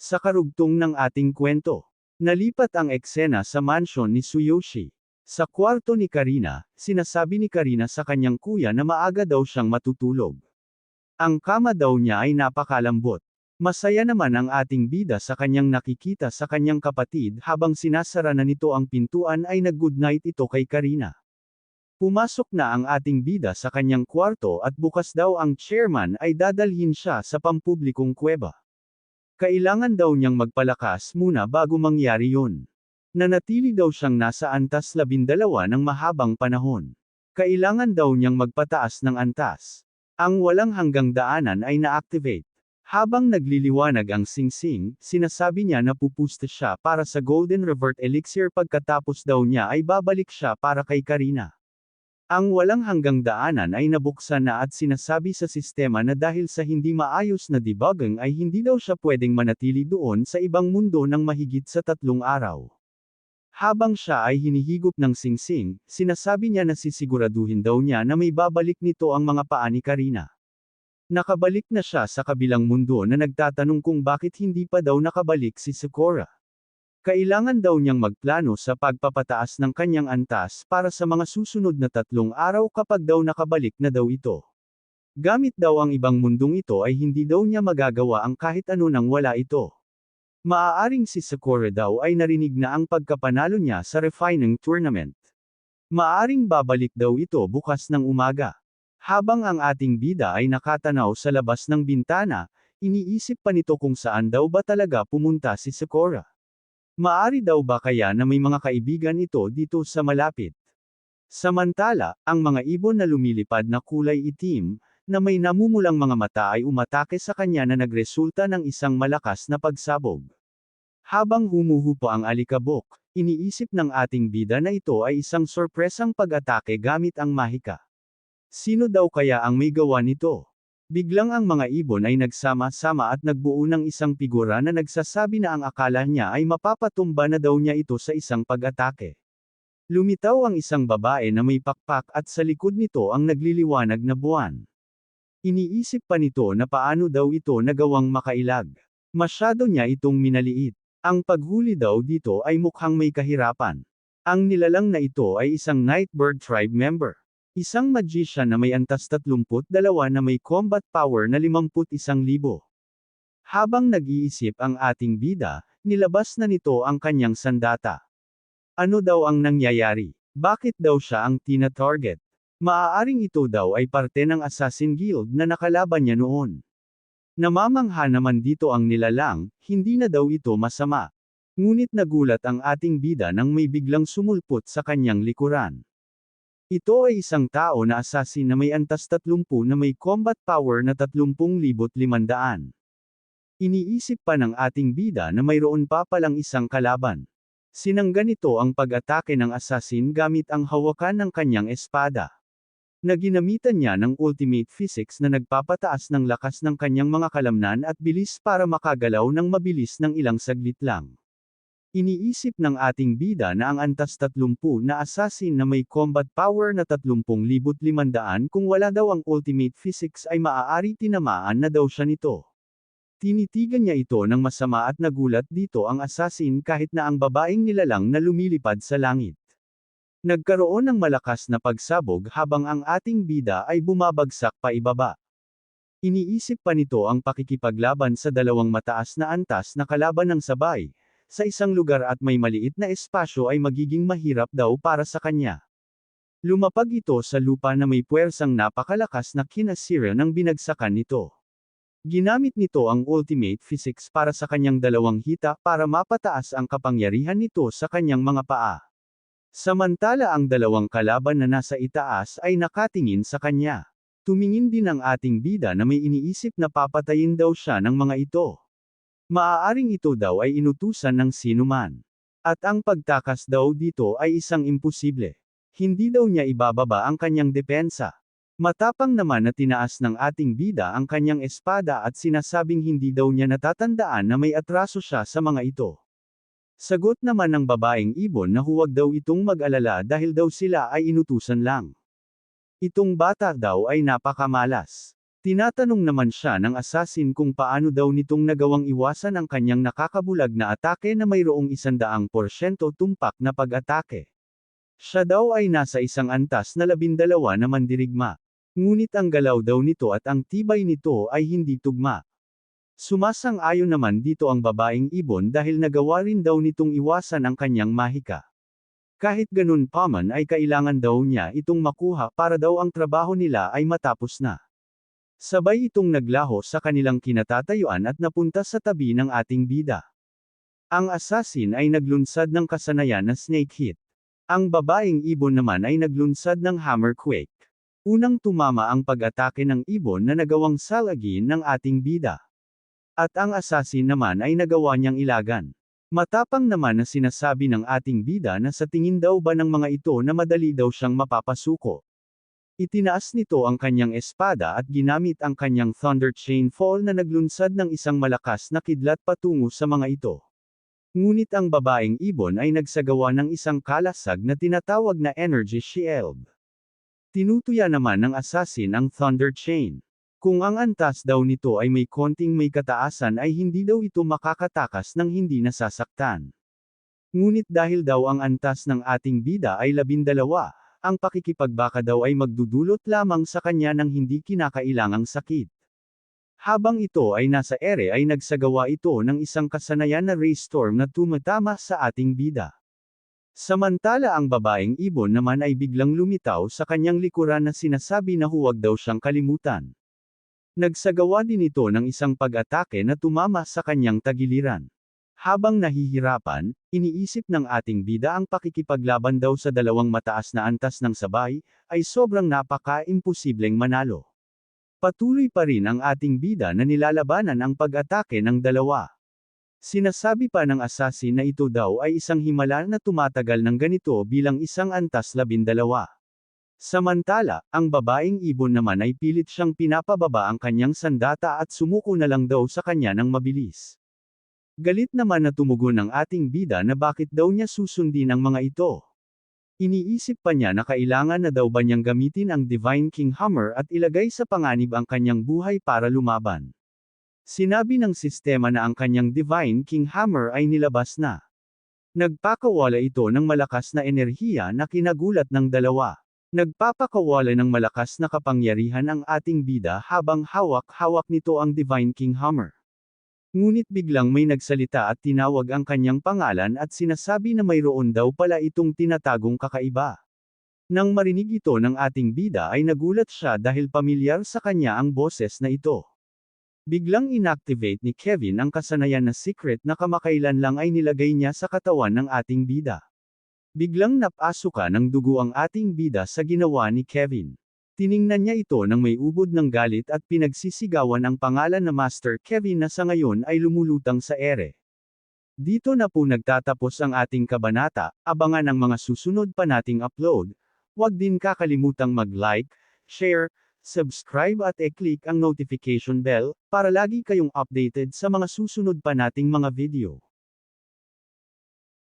Sa karugtong ng ating kwento, nalipat ang eksena sa mansyon ni Tsuyoshi. Sa kwarto ni Karina, sinasabi ni Karina sa kanyang kuya na maaga daw siyang matutulog. Ang kama daw niya ay napakalambot. Masaya naman ang ating bida sa kanyang nakikita sa kanyang kapatid habang sinasara na nito ang pintuan ay nag-good night ito kay Karina. Pumasok na ang ating bida sa kanyang kwarto at bukas daw ang chairman ay dadalhin siya sa pampublikong kuweba. Kailangan daw niyang magpalakas muna bago mangyari yun. Nanatili daw siyang nasa antas labindalawa ng mahabang panahon. Kailangan daw niyang magpataas ng antas. Ang walang hanggang daanan ay na-activate. Habang nagliliwanag ang singsing, sinasabi niya na pupusta siya para sa Golden Revert Elixir pagkatapos daw niya ay babalik siya para kay Karina. Ang walang hanggang daanan ay nabuksan na at sinasabi sa sistema na dahil sa hindi maayos na debugging ay hindi daw siya pwedeng manatili doon sa ibang mundo ng mahigit sa tatlong araw. Habang siya ay hinihigop ng singsing, sinasabi niya na sisiguraduhin daw niya na may babalik nito ang mga paa ni Karina. Nakabalik na siya sa kabilang mundo na nagtatanong kung bakit hindi pa daw nakabalik si Sakura. Kailangan daw niyang magplano sa pagpapataas ng kanyang antas para sa mga susunod na tatlong araw kapag daw nakabalik na daw ito. Gamit daw ang ibang mundong ito ay hindi daw niya magagawa ang kahit ano nang wala ito. Maaaring si Sakura daw ay narinig na ang pagkapanalo niya sa refining tournament. Maaring babalik daw ito bukas ng umaga. Habang ang ating bida ay nakatanaw sa labas ng bintana, iniisip pa nito kung saan daw ba talaga pumunta si Sakura. Maari daw ba kaya na may mga kaibigan ito dito sa malapit? Samantala, ang mga ibon na lumilipad na kulay itim, na may namumulang mga mata ay umatake sa kanya na nagresulta ng isang malakas na pagsabog. Habang humuhupa ang alikabok, iniisip ng ating bida na ito ay isang sorpresang pag-atake gamit ang mahika. Sino daw kaya ang may gawa nito? Biglang ang mga ibon ay nagsama-sama at nagbuo ng isang figura na nagsasabi na ang akala niya ay mapapatumba na daw niya ito sa isang pag-atake. Lumitaw ang isang babae na may pakpak at sa likod nito ang nagliliwanag na buwan. Iniisip pa nito na paano daw ito nagawang makailag. Masyado niya itong minaliit. Ang paghuli daw dito ay mukhang may kahirapan. Ang nilalang na ito ay isang Nightbird tribe member. Isang magician na may antas 32 na may combat power na 51,000. Habang nag-iisip ang ating bida, nilabas na nito ang kanyang sandata. Ano daw ang nangyayari? Bakit daw siya ang tina-target? Maaaring ito daw ay parte ng Assassin Guild na nakalaban niya noon. Namamangha naman dito ang nilalang, hindi na daw ito masama. Ngunit nagulat ang ating bida nang may biglang sumulpot sa kanyang likuran. Ito ay isang tao na assassin na may antas 30 na may combat power na 30,500. Iniisip pa ng ating bida na mayroon pa palang isang kalaban. Sinangga nito ang pag-atake ng assassin gamit ang hawakan ng kanyang espada na ginamitan niya ng ultimate physics na nagpapataas ng lakas ng kanyang mga kalamnan at bilis para makagalaw ng mabilis ng ilang saglit lang. Iniisip ng ating bida na ang antas 30 na assassin na may combat power na 30,500 kung wala daw ang ultimate physics ay maaari tinamaan na daw siya nito. Tinitigan niya ito ng masama at nagulat dito ang assassin kahit na ang babaeng nilalang na lumilipad sa langit. Nagkaroon ng malakas na pagsabog habang ang ating bida ay bumabagsak pa ibaba. Iniisip pa nito ang pakikipaglaban sa dalawang mataas na antas na kalaban ng sabay. Sa isang lugar at may maliit na espasyo ay magiging mahirap daw para sa kanya. Lumapag ito sa lupa na may puwersang napakalakas na kinasira ng binagsakan nito. Ginamit nito ang ultimate physics para sa kanyang dalawang hita para mapataas ang kapangyarihan nito sa kanyang mga paa. Samantala ang dalawang kalaban na nasa itaas ay nakatingin sa kanya. Tumingin din ang ating bida na may iniisip na papatayin daw siya ng mga ito. Maaaring ito daw ay inutusan ng sinuman. At ang pagtakas daw dito ay isang imposible. Hindi daw niya ibababa ang kanyang depensa. Matapang naman na tinaas ng ating bida ang kanyang espada at sinasabing hindi daw niya natatandaan na may atraso siya sa mga ito. Sagot naman ng babaeng ibon na huwag daw itong mag-alala dahil daw sila ay inutusan lang. Itong bata daw ay napakamalas. Tinatanong naman siya ng assassin kung paano daw nitong nagawang iwasan ang kanyang nakakabulag na atake na mayroong isandaang porsyento tumpak na pag-atake. Siya daw ay nasa isang antas na labindalawa na mandirigma. Ngunit ang galaw daw nito at ang tibay nito ay hindi tugma. Sumasang-ayon naman dito ang babaeng ibon dahil nagawa rin daw nitong iwasan ang kanyang mahika. Kahit ganun pa man ay kailangan daw niya itong makuha para daw ang trabaho nila ay matapos na. Sabay itong naglaho sa kanilang kinatatayuan at napunta sa tabi ng ating bida. Ang assassin ay naglunsad ng kasanayan na snake hit. Ang babaeng ibon naman ay naglunsad ng hammer quake. Unang tumama ang pag-atake ng ibon na nagawang salagin ng ating bida. At ang assassin naman ay nagawa niyang ilagan. Matapang naman na sinasabi ng ating bida na sa tingin daw ba ng mga ito na madali daw siyang mapapasuko. Itinaas nito ang kanyang espada at ginamit ang kanyang Thunder Chain Fall na naglunsad ng isang malakas na kidlat patungo sa mga ito. Ngunit ang babaeng ibon ay nagsagawa ng isang kalasag na tinatawag na Energy Shield. Tinutuya naman ng assassin ang Thunder Chain. Kung ang antas daw nito ay may konting may kataasan ay hindi daw ito makakatakas ng hindi nasasaktan. Ngunit dahil daw ang antas ng ating bida ay labindalawa, ang pakikipagbaka daw ay magdudulot lamang sa kanya ng hindi kinakailangang sakit. Habang ito ay nasa ere ay nagsagawa ito ng isang kasanayan na raystorm na tumatama sa ating bida. Samantala ang babaeng ibon naman ay biglang lumitaw sa kanyang likuran na sinasabi na huwag daw siyang kalimutan. Nagsagawa din ito ng isang pag-atake na tumama sa kanyang tagiliran. Habang nahihirapan, iniisip ng ating bida ang pakikipaglaban daw sa dalawang mataas na antas ng sabay, ay sobrang napaka-imposibleng manalo. Patuloy pa rin ang ating bida na nilalabanan ang pag-atake ng dalawa. Sinasabi pa ng assassin na ito daw ay isang himala na tumatagal ng ganito bilang isang antas labindalawa. Samantala, ang babaeng ibon naman ay pilit siyang pinapababa ang kanyang sandata at sumuko na lang daw sa kanya ng mabilis. Galit naman na tumugon ng ating bida na bakit daw niya susundin ang mga ito. Iniisip pa niya na kailangan na daw ba niyang gamitin ang Divine King Hammer at ilagay sa panganib ang kanyang buhay para lumaban. Sinabi ng sistema na ang kanyang Divine King Hammer ay nilabas na. Nagpakawala ito ng malakas na enerhiya na kinagulat ng dalawa. Nagpapakawala ng malakas na kapangyarihan ang ating bida habang hawak-hawak nito ang Divine King Hammer. Ngunit biglang may nagsalita at tinawag ang kanyang pangalan at sinasabi na mayroon daw pala itong tinatagong kakaiba. Nang marinig ito ng ating bida ay nagulat siya dahil pamilyar sa kanya ang boses na ito. Biglang inactivate ni Kevin ang kasanayan na secret na kamakailan lang ay nilagay niya sa katawan ng ating bida. Biglang napasuka ng dugo ang ating bida sa ginawa ni Kevin. Tiningnan niya ito nang may ubod ng galit at pinagsisigawan ang pangalan na Master Kevin na sa ngayon ay lumulutang sa ere. Dito na po nagtatapos ang ating kabanata, abangan ang mga susunod pa nating upload. Huwag din kakalimutang mag-like, share, subscribe at e-click ang notification bell, para lagi kayong updated sa mga susunod pa nating mga video.